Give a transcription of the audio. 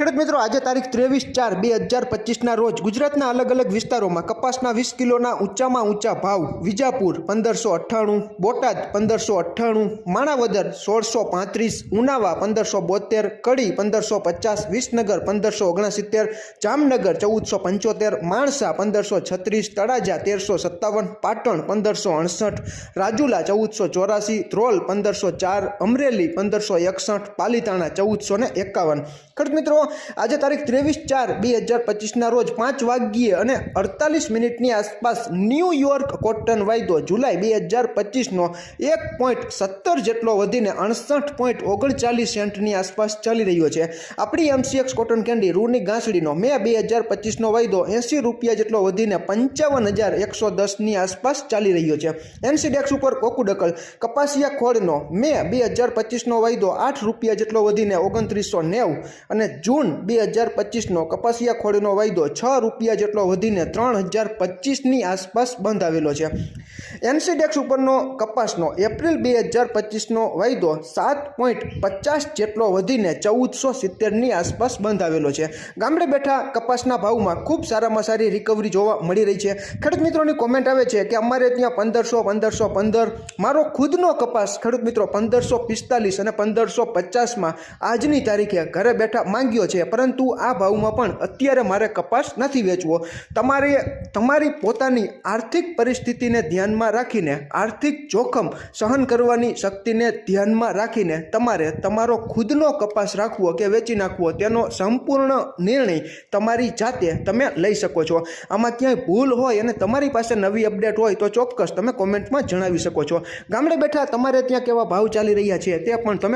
ખેડૂત મિત્રો, આજે તારીખ ત્રેવીસ ચાર બે હજાર પચીસના રોજ ગુજરાતના અલગ અલગ વિસ્તારોમાં કપાસના વીસ કિલોના ઊંચામાં ઊંચા ભાવ, વિજાપુર પંદરસો અઠ્ઠાણું, બોટાદ પંદરસો અઠ્ઠાણું, માણાવદર સોળસો પાંત્રીસ, ઉનાવા પંદરસો બોતેર, કડી પંદરસો પચાસ, વિસનગર પંદરસો ઓગણસિત્તેર, જામનગર ચૌદસો પંચોતેર, માણસા પંદરસો છત્રીસ, તળાજા તેરસો સત્તાવન, પાટણ પંદરસો અડસઠ, રાજુલા ચૌદસો ચોરાસી, ધ્રોલ પંદરસો ચાર, અમરેલી પંદરસો એકસઠ, પાલીતાણા ચૌદસો ને એકાવન. ખેડૂત મિત્રો આજે તારીખ ત્રેવીસ ચાર બે હજાર પચીસના રોજ પાંચ વાગ્યે અને અડતાલીસ મિનિટની આસપાસ ન્યૂયોર્ક કોટન વાયદો જુલાઈ બે હજાર પચીસનો એક પોઈન્ટ સત્તર જેટલો વધીને અડસઠ પોઈન્ટ ઓગણચાલીસ સેન્ટની આસપાસ ચાલી રહ્યો છે. આપણી એમસીએક્સ કોટન કેન્ડી રૂની ગાંસડીનો મે બે હજાર પચીસનો વાયદો એંસી રૂપિયા જેટલો વધીને પંચાવન હજાર એકસો દસની આસપાસ ચાલી રહ્યો છે. એનસીડેક્સ ઉપર કોકુડકલ કપાસિયા ખોળનો મે બે હજાર પચીસનો વાયદો આઠ રૂપિયા જેટલો વધીને ઓગણત્રીસો નેવું અને જૂન બે હજાર પચીસનો કપાસિયા ખોળનો વાયદો છ રૂપિયા જેટલો વધીને ત્રણ હજાર પચીસની આસપાસ બંધાવેલો છે. એનસીડેક્સ ઉપરનો કપાસનો એપ્રિલ બે હજાર પચીસનો વાયદો સાત પોઈન્ટ પચાસ જેટલો વધીને ચૌદસો સિત્તેરની આસપાસ બંધાવેલો છે. ગામડે બેઠા કપાસના ભાવમાં ખૂબ સારામાં સારી રિકવરી જોવા મળી રહી છે. ખેડૂત મિત્રોની કોમેન્ટ આવે છે કે અમારે ત્યાં પંદરસો પંદરસો પંદર મારો ખુદનો કપાસ ખેડૂત મિત્રો પંદરસો પિસ્તાલીસ અને પંદરસો પચાસમાં આજની તારીખે ઘરે બેઠા માંગ્યો છે. પરંતુ આ ભાવમાં પણ અત્યારે મારે કપાસ નથી વેચવો. તમારે તમારી પોતાની આર્થિક પરિસ્થિતિને ધ્યાનમાં રાખીને, આર્થિક જોખમ સહન કરવાની શક્તિને ધ્યાનમાં રાખીને તમારે તમારો ખુદનો કપાસ રાખવો કે વેચી નાખવો, તેનો સંપૂર્ણ નિર્ણય તમારી જાતે તમે લઈ શકો છો. આમાં ક્યાંય ભૂલ હોય અને તમારી પાસે નવી અપડેટ હોય તો ચોક્કસ તમે કોમેન્ટમાં જણાવી શકો છો. ગામડે બેઠા તમારે ત્યાં કેવા ભાવ ચાલી રહ્યા છે તે પણ તમે